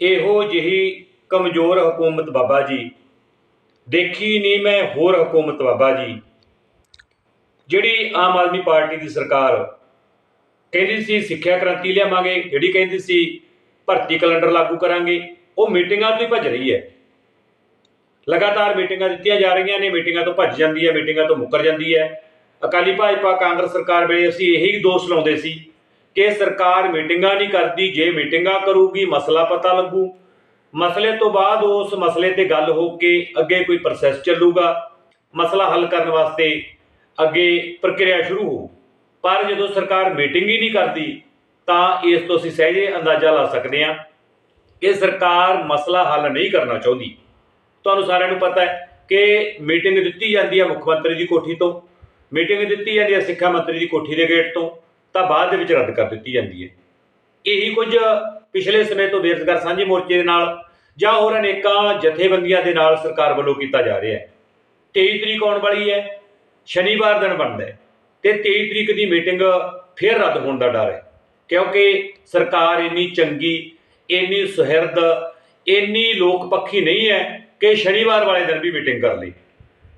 ਇਹੋ ਜਿਹੀ ਕਮਜ਼ੋਰ ਹਕੂਮਤ ਬਾਬਾ ਜੀ। ਦੇਖੀ ਨਹੀਂ ਮੈਂ ਹੋਰ ਹਕੂਮਤ ਬਾਬਾ ਜੀ। ਜਿਹੜੀ ਆਮ ਆਦਮੀ ਪਾਰਟੀ ਦੀ ਸਰਕਾਰ ਕਹਿੰਦੀ ਸੀ, ਸਿੱਖਿਆ ਕ੍ਰਾਂਤੀ ਲਿਆਵਾਂਗੇ, ਜਿਹੜੀ ਕਹਿੰਦੀ ਸੀ, ਭਰਤੀ ਕੈਲੰਡਰ ਲਾਗੂ ਕਰਾਂਗੇ, ਉਹ ਮੀਟਿੰਗਾਂ ਤੋਂ ਹੀ ਭੱਜ ਰਹੀ ਹੈ। ਲਗਾਤਾਰ ਮੀਟਿੰਗਾਂ ਦਿੱਤੀਆਂ ਜਾ ਰਹੀਆਂ ਨੇ, ਮੀਟਿੰਗਾਂ ਤੋਂ ਭੱਜ ਜਾਂਦੀ ਹੈ, ਮੀਟਿੰਗਾਂ ਤੋਂ ਮੁੱਕਰ ਜਾਂਦੀ ਹੈ। ਅਕਾਲੀ ਭਾਜਪਾ ਕਾਂਗਰਸ ਸਰਕਾਰ ਵੇਲੇ ਅਸੀਂ ਇਹੀ ਦੋਸ਼ ਲਾਉਂਦੇ ਸੀ। ਕਿ ਸਰਕਾਰ ਮੀਟਿੰਗਾਂ ਨਹੀਂ ਕਰਦੀ, ਜੇ ਮੀਟਿੰਗਾਂ ਕਰੂਗੀ, ਮਸਲਾ ਪਤਾ ਲੱਗੂ। ਮਸਲੇ ਤੋਂ ਬਾਅਦ ਉਸ ਮਸਲੇ ਤੇ ਗੱਲ ਹੋ ਕੇ ਅੱਗੇ ਕੋਈ ਪ੍ਰੋਸੈਸ ਚੱਲੂਗਾ। ਮਸਲਾ ਹੱਲ ਕਰਨ ਵਾਸਤੇ ਅੱਗੇ ਪ੍ਰਕਿਰਿਆ ਸ਼ੁਰੂ ਹੋਊ। ਪਰ ਜਦੋਂ ਸਰਕਾਰ ਮੀਟਿੰਗ ਹੀ ਨਹੀਂ ਕਰਦੀ, ਤਾਂ ਇਸ ਤੋਂ ਅਸੀਂ ਸਹਿਜੇ ਅੰਦਾਜ਼ਾ ਲਾ ਸਕਦੇ ਹਾਂ ਕਿ ਸਰਕਾਰ ਮਸਲਾ ਹੱਲ ਨਹੀਂ ਕਰਨਾ ਚਾਹੁੰਦੀ। ਤੁਹਾਨੂੰ ਸਾਰਿਆਂ ਨੂੰ ਪਤਾ ਹੈ ਕਿ ਮੀਟਿੰਗ ਦਿੱਤੀ ਜਾਂਦੀ ਹੈ ਮੁੱਖ ਮੰਤਰੀ ਦੀ ਕੋਠੀ ਤੋਂ। ਮੀਟਿੰਗ ਦਿੱਤੀ ਜਾਂਦੀ ਹੈ ਸਿੱਖਿਆ ਮੰਤਰੀ ਦੀ ਕੋਠੀ ਦੇ ਗੇਟ ਤੋਂ। ਤਾਂ ਬਾਅਦ ਦੇ ਵਿੱਚ ਰੱਦ ਕਰ ਦਿੱਤੀ ਜਾਂਦੀ ਹੈ। ਇਹੀ ਕੁਝ ਪਿਛਲੇ ਸਮੇਂ ਤੋਂ ਬੇਰੁਜ਼ਗਾਰ ਸਾਂਝੇ ਮੋਰਚੇ ਦੇ ਨਾਲ ਜਾਂ ਹੋਰ ਅਨੇਕਾਂ ਜਥੇਬੰਦੀਆਂ ਦੇ ਨਾਲ ਸਰਕਾਰ ਵੱਲੋਂ ਕੀਤਾ ਜਾ ਰਿਹਾ ਹੈ। 23 ਤਰੀਕ ਆਉਣ ਵਾਲੀ ਹੈ, ਸ਼ਨੀਵਾਰ ਦਿਨ ਬਣਦਾ ਹੈ ਤੇ 23 ਤਰੀਕ ਦੀ ਮੀਟਿੰਗ ਫਿਰ ਰੱਦ ਹੋਣ ਦਾ ਡਰ ਹੈ, ਕਿਉਂਕਿ ਸਰਕਾਰ ਇੰਨੀ ਚੰਗੀ, ਇੰਨੀ ਸੁਹਿਰਦ, ਇੰਨੀ ਲੋਕ ਪੱਖੀ ਨਹੀਂ ਹੈ ਕਿ ਸ਼ਨੀਵਾਰ ਵਾਲੇ ਦਿਨ ਵੀ ਮੀਟਿੰਗ ਕਰ ਲਈ।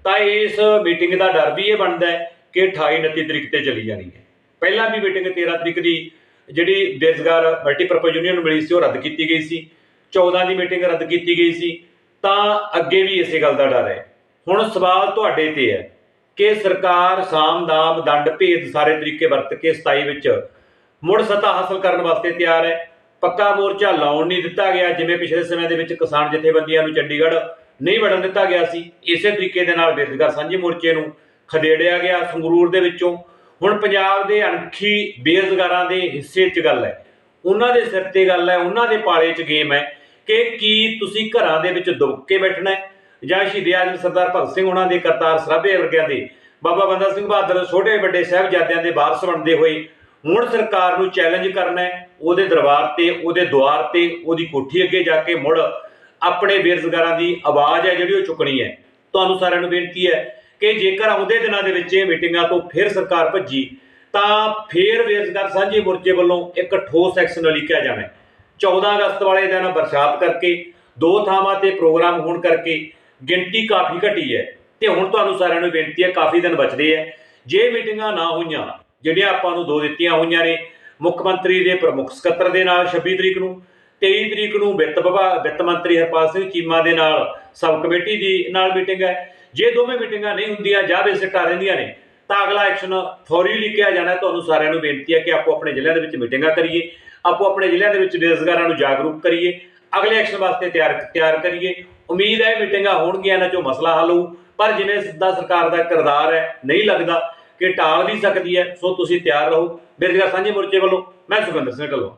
ਤਾਂ ਇਸ ਮੀਟਿੰਗ ਦਾ ਡਰ ਵੀ ਇਹ ਬਣਦਾ ਹੈ ਕਿ 28 29 ਤਰੀਕ ਤੇ ਚਲੀ ਜਾਣੀ ਹੈ। ਪਹਿਲਾਂ ਵੀ ਮੀਟਿੰਗ 13 ਤਰੀਕ ਦੀ ਜਿਹੜੀ ਬੇਰੁਜ਼ਗਾਰ ਮਲਟੀਪਰਪਸ ਯੂਨੀਅਨ ਨੂੰ ਮਿਲੀ ਸੀ, ਉਹ ਰੱਦ ਕੀਤੀ ਗਈ ਸੀ। 14 ਦੀ ਮੀਟਿੰਗ ਰੱਦ ਕੀਤੀ ਗਈ ਸੀ। ਤਾਂ ਅੱਗੇ ਵੀ ਇਸੇ ਗੱਲ ਦਾ ਡਰ ਹੈ। ਹੁਣ ਸਵਾਲ ਤੁਹਾਡੇ ਤੇ ਹੈ ਕਿ ਸਰਕਾਰ ਸਾਮ ਦਾਮ ਦੰਡ ਭੇਦ ਸਾਰੇ ਤਰੀਕੇ ਵਰਤ ਕੇ 27 ਵਿੱਚ ਮੁੜ ਸੱਤਾ ਹਾਸਲ ਕਰਨ ਵਾਸਤੇ ਤਿਆਰ ਹੈ। ਪੱਕਾ ਮੋਰਚਾ ਲਾਉਣ ਨਹੀਂ ਦਿੱਤਾ ਗਿਆ, ਜਿਵੇਂ ਪਿਛਲੇ ਸਮੇਂ ਦੇ ਵਿੱਚ ਕਿਸਾਨ ਜਥੇਬੰਦੀਆਂ ਨੂੰ ਚੰਡੀਗੜ੍ਹ ਨਹੀਂ ਵੜਨ ਦਿੱਤਾ ਗਿਆ ਸੀ। ਇਸੇ ਤਰੀਕੇ ਦੇ ਨਾਲ ਬੇਰੁਜ਼ਗਾਰ ਸਾਂਝੇ ਮੋਰਚੇ ਨੂੰ ਖਦੇੜਿਆ ਗਿਆ। ਸੰਗਰੂਰ ਦੇ ਵਿੱਚੋਂ ਹੁਣ ਪੰਜਾਬ ਦੇ ਅਣਖੀ ਬੇਰੁਜ਼ਗਾਰਾਂ ਦੇ ਹਿੱਸੇ 'ਚ ਗੱਲ ਹੈ। ਉਹਨਾਂ ਦੇ ਸਿਰ ਤੇ ਗੱਲ ਹੈ, ਉਹਨਾਂ ਦੇ ਪਾਲੇ 'ਚ ਗੇਮ ਹੈ ਕਿ ਕੀ ਤੁਸੀਂ ਘਰਾਂ ਦੇ ਵਿੱਚ ਦੁੱਬ ਕੇ ਬੈਠਣਾ ਹੈ ਜਾਂ ਸ਼ਹੀਦ ਆਜ਼ਮ ਸਰਦਾਰ ਭਗਤ ਸਿੰਘ ਉਹਨਾਂ ਦੇ ਕਰਤਾਰ ਸਰਾਭੇ ਵਰਗਿਆਂ ਦੇ ਬਾਬਾ ਬੰਦਾ ਸਿੰਘ ਬਹਾਦਰ ਛੋਟੇ ਵੱਡੇ ਸਾਹਿਬਜ਼ਾਦਿਆਂ ਦੇ ਵਾਰਸ ਬਣਦੇ ਹੋਏ ਹੁਣ ਸਰਕਾਰ ਨੂੰ ਚੈਲੰਜ ਕਰਨਾ ਹੈ, ਉਹਦੇ ਦਰਬਾਰ ਤੇ, ਉਹਦੇ ਦੁਆਰ ਤੇ, ਉਹਦੀ ਕੋਠੀ ਅੱਗੇ ਜਾ ਕੇ ਮੁੜ ਆਪਣੇ ਬੇਰੁਜ਼ਗਾਰਾਂ ਦੀ ਆਵਾਜ਼ ਹੈ ਜਿਹੜੀ ਉਹ ਚੁੱਕਣੀ ਹੈ। ਤੁਹਾਨੂੰ ਸਾਰਿਆਂ ਨੂੰ ਬੇਨਤੀ ਹੈ ਕਿ ਜੇਕਰ ਆਉਂਦੇ ਦਿਨਾਂ ਦੇ ਵਿੱਚ ਇਹ ਮੀਟਿੰਗਾਂ ਤੋਂ ਫਿਰ ਸਰਕਾਰ ਭੱਜੀ, ਤਾਂ ਫਿਰ ਬੇਰੁਜ਼ਗਾਰ ਸਾਂਝੇ ਮੋਰਚੇ ਵੱਲੋਂ ਇੱਕ ਠੋਸ ਐਕਸ਼ਨ ਲਿਖਿਆ ਜਾਣਾ ਹੈ। 14 ਅਗਸਤ ਵਾਲੇ ਦਿਨ ਬਰਸਾਤ ਕਰਕੇ, ਦੋ ਥਾਵਾਂ ਤੇ ਪ੍ਰੋਗਰਾਮ ਹੋਣ ਕਰਕੇ ਗਿਣਤੀ ਕਾਫੀ ਘਟੀ ਹੈ ਤੇ ਹੁਣ ਤੁਹਾਨੂੰ ਸਾਰਿਆਂ ਨੂੰ ਬੇਨਤੀ ਹੈ, ਕਾਫੀ ਦਿਨ ਬਚਦੇ ਹੈ। ਜੇ ਮੀਟਿੰਗਾਂ ਨਾ ਹੋਈਆਂ, ਜਿਹੜੀਆਂ ਆਪਾਂ ਨੂੰ ਦੋ ਦਿੱਤੀਆਂ ਹੋਈਆਂ ਨੇ, ਮੁੱਖ ਮੰਤਰੀ ਦੇ ਪ੍ਰਮੁੱਖ ਸਕੱਤਰ ਦੇ ਨਾਲ 26 ਤਰੀਕ ਨੂੰ 23 ਤਰੀਕ ਨੂੰ ਵਿੱਤ ਵਿਭਾਗ, ਵਿੱਤ ਮੰਤਰੀ ਹਰਪਾਲ ਸਿੰਘ ਚੀਮਾ ਦੇ ਨਾਲ ਸਬ ਕਮੇਟੀ ਦੀ ਨਾਲ ਮੀਟਿੰਗ ਹੈ ਜੇ ਦੋਵੇਂ ਮੀਟਿੰਗਾਂ ਨਹੀਂ ਹੁੰਦੀਆਂ, ਜਾਂ ਬੇਸਿੱਟਾ ਰਹਿੰਦੀਆਂ ਨੇ, ਤਾਂ ਅਗਲਾ ਐਕਸ਼ਨ ਫੌਰੀ ਲਿਖਿਆ ਜਾਣਾ। ਤੁਹਾਨੂੰ ਸਾਰਿਆਂ ਨੂੰ ਬੇਨਤੀ ਹੈ ਕਿ ਆਪੋ ਆਪਣੇ ਜ਼ਿਲ੍ਹਿਆਂ ਦੇ ਵਿੱਚ ਮੀਟਿੰਗਾਂ ਕਰੀਏ, ਆਪੋ ਆਪਣੇ ਜ਼ਿਲ੍ਹਿਆਂ ਦੇ ਵਿੱਚ ਬੇਰੁਜ਼ਗਾਰਾਂ ਨੂੰ ਜਾਗਰੂਕ ਕਰੀਏ, ਅਗਲੇ ਐਕਸ਼ਨ ਵਾਸਤੇ ਤਿਆਰ ਤਿਆਰ ਕਰੀਏ। ਉਮੀਦ ਹੈ ਮੀਟਿੰਗਾਂ ਹੋਣਗੀਆਂ, ਇਹਨਾਂ ਚੋਂ ਮਸਲਾ ਹੱਲ ਹੋਊ, ਪਰ ਜਿਵੇਂ ਸਿੱਧਾ ਸਰਕਾਰ ਦਾ ਕਿਰਦਾਰ ਹੈ, ਨਹੀਂ ਲੱਗਦਾ ਕਿ ਟਾਲ ਵੀ ਸਕਦੀ ਹੈ। ਸੋ ਤੁਸੀਂ ਤਿਆਰ ਰਹੋ। ਬੇਰੁਜ਼ਗਾਰ ਸਾਂਝੇ ਮੋਰਚੇ ਵੱਲੋਂ, ਮੈਂ ਸੁਖਿੰਦਰ ਸਿੰਘ ਢੱਲੋਂ।